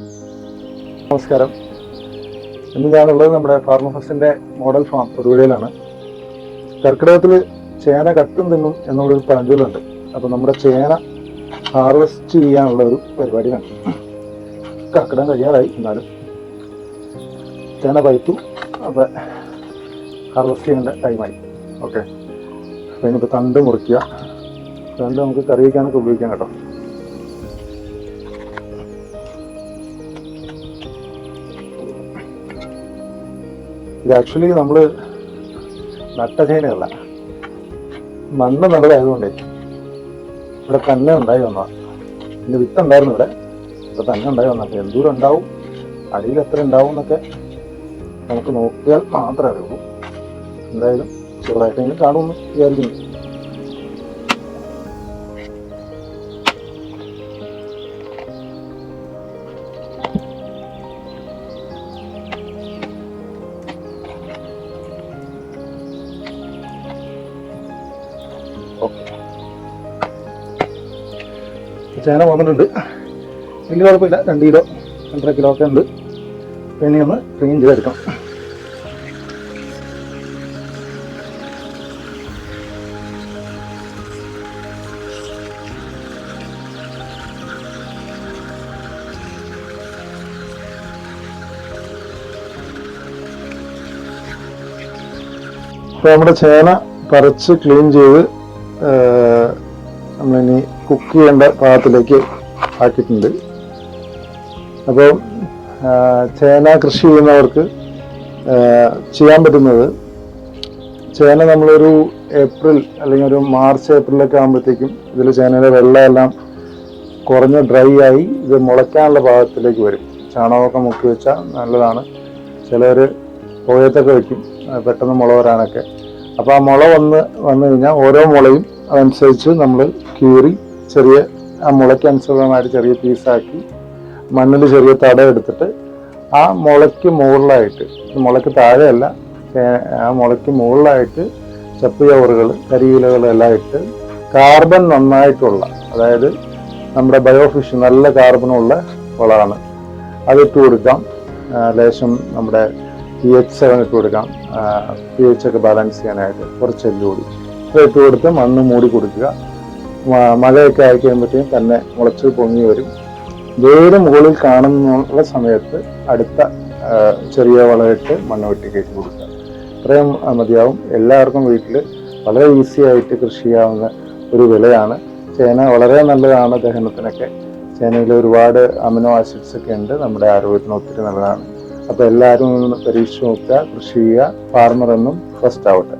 നമസ്കാരം. ഇന്ന് ഞാനുള്ളത് നമ്മുടെ ഫാർമ ഫസ്റ്റിന്റെ മോഡൽ ഫാം തൊടുപുഴയിലാണ്. കർക്കിടകത്തിൽ ചേന കട്ടും തിന്നും എന്നുള്ളൊരു പഴഞ്ചൊല്ലുണ്ട് അപ്പൊ നമ്മുടെ ചേന ഹാർവെസ്റ്റ് ചെയ്യാനുള്ള ഒരു പരിപാടിയാണ്. കർക്കിടകം കഴിയാറായി എന്നാലും. ചേന പഴുത്തു അപ്പൊ ഹാർവെസ്റ്റ് ചെയ്യേണ്ട ടൈമായി. ഓക്കെ. അപ്പൊ ഇനിയിപ്പോൾ തണ്ട് മുറിക്കുക. തണ്ട് നമുക്ക് കറി വയ്ക്കാനൊക്കെ ഉപയോഗിക്കാം കേട്ടോ. ഇത് ആക്ച്വലി നമ്മൾ നട്ട ചേനയല്ല. മണ്ണ് നല്ലതായതുകൊണ്ടേ ഇവിടെ തന്നെ ഉണ്ടായി വന്ന ഇന്ന് വിത്ത് ഉണ്ടായിരുന്നു ഇവിടെ. ഇവിടെ തന്നെ ഉണ്ടായി വന്ന എന്തൂരം ഉണ്ടാവും? അടിയിൽ എത്ര ഉണ്ടാവും എന്നൊക്കെ നമുക്ക് നോക്കിയാൽ മാത്രമേ അറിയുള്ളൂ. എന്തായാലും ചെറുതായിട്ടെങ്കിലും കാണുമെന്ന് വിചാരിക്കുന്നു. ചേന വന്നിട്ടുണ്ട്. വലിയ കുഴപ്പമില്ല. രണ്ട് കിലോ രണ്ടര കിലോ ഒക്കെ ഉണ്ട്. പിന്നെ ഒന്ന് ക്ലീൻ ചെയ്തെടുക്കാം അപ്പോൾ നമ്മുടെ ചേന പറിച്ച് ക്ലീൻ ചെയ്ത് നമ്മളിനി കുക്ക് ചെയ്യേണ്ട പാകത്തിലേക്ക് ആക്കിയിട്ടുണ്ട്. അപ്പോൾ ചേന കൃഷി ചെയ്യുന്നവർക്ക് ചെയ്യാൻ പറ്റുന്നത് ചേന നമ്മളൊരു ഏപ്രിൽ അല്ലെങ്കിൽ ഒരു മാർച്ച് ഏപ്രിലൊക്കെ ആകുമ്പോഴത്തേക്കും ഇതിൽ ചേനയുടെ വെള്ളമെല്ലാം കുറഞ്ഞ് ഡ്രൈ ആയി ഇത് മുളയ്ക്കാനുള്ള ഭാഗത്തിലേക്ക് വരും. ചാണകമൊക്കെ മുക്കി വെച്ചാൽ നല്ലതാണ്. ചിലർ പുഴയത്തൊക്കെ വയ്ക്കും പെട്ടെന്ന് മുള വരാനൊക്കെ. അപ്പോൾ ആ മുള വന്ന് വന്നു കഴിഞ്ഞാൽ ഓരോ മുളയും അതനുസരിച്ച് നമ്മൾ കീറി ചെറിയ ആ മുളയ്ക്ക് ചെറിയ പീസാക്കി മണ്ണിൽ ചെറിയ തട എടുത്തിട്ട് ആ മുളയ്ക്ക് മുകളിലായിട്ട് മുളയ്ക്ക് താഴെയല്ല ആ മുളയ്ക്ക് മുകളിലായിട്ട് ചപ്പ് ചവറുകൾ കരിയിലകളെല്ലാം ഇട്ട് കാർബൺ നന്നായിട്ടുള്ള അതായത് നമ്മുടെ ബയോഫിഷ് നല്ല കാർബണുള്ള വളമാണ്. അതിട്ട് കൊടുക്കാം. ലേശം നമ്മുടെ പി എച്ച് സെവൻ ഇട്ട് കൊടുക്കാം. പി എച്ച് ഒക്കെ ബാലൻസ് ചെയ്യാനായിട്ട് കുറച്ച് എല്ലുകൂടി ഇട്ട് കൊടുത്ത് മണ്ണ് മൂടി കൊടുക്കുക. മഴയൊക്കെ ആയി കഴിയുമ്പോഴത്തേക്കും തന്നെ മുളച്ച് പൊങ്ങി വരും. വേറെ മുകളിൽ കാണുന്നുള്ള സമയത്ത് അടുത്ത ചെറിയ വളമിട്ട് മണ്ണ് വെട്ടി കയറ്റി കൊടുക്കുക. ഇത്രയും മതിയാവും. എല്ലാവർക്കും വീട്ടിൽ വളരെ ഈസി ആയിട്ട് കൃഷി ചെയ്യാവുന്ന ഒരു വിലയാണ് ചേന വളരെ നല്ലതാണ് ദഹനത്തിനൊക്കെ. ചേനയിൽ ഒരുപാട് അമിനോ ആസിഡ്സ് ഒക്കെ ഉണ്ട്. നമ്മുടെ ആരോഗ്യത്തിന് ഒത്തിരി നല്ലതാണ്. അപ്പോൾ എല്ലാവരും പരീക്ഷിച്ച് നോക്കുക കൃഷി ചെയ്യുക. ഫാർമർ എന്നും ഫസ്റ്റ് ആവട്ടെ.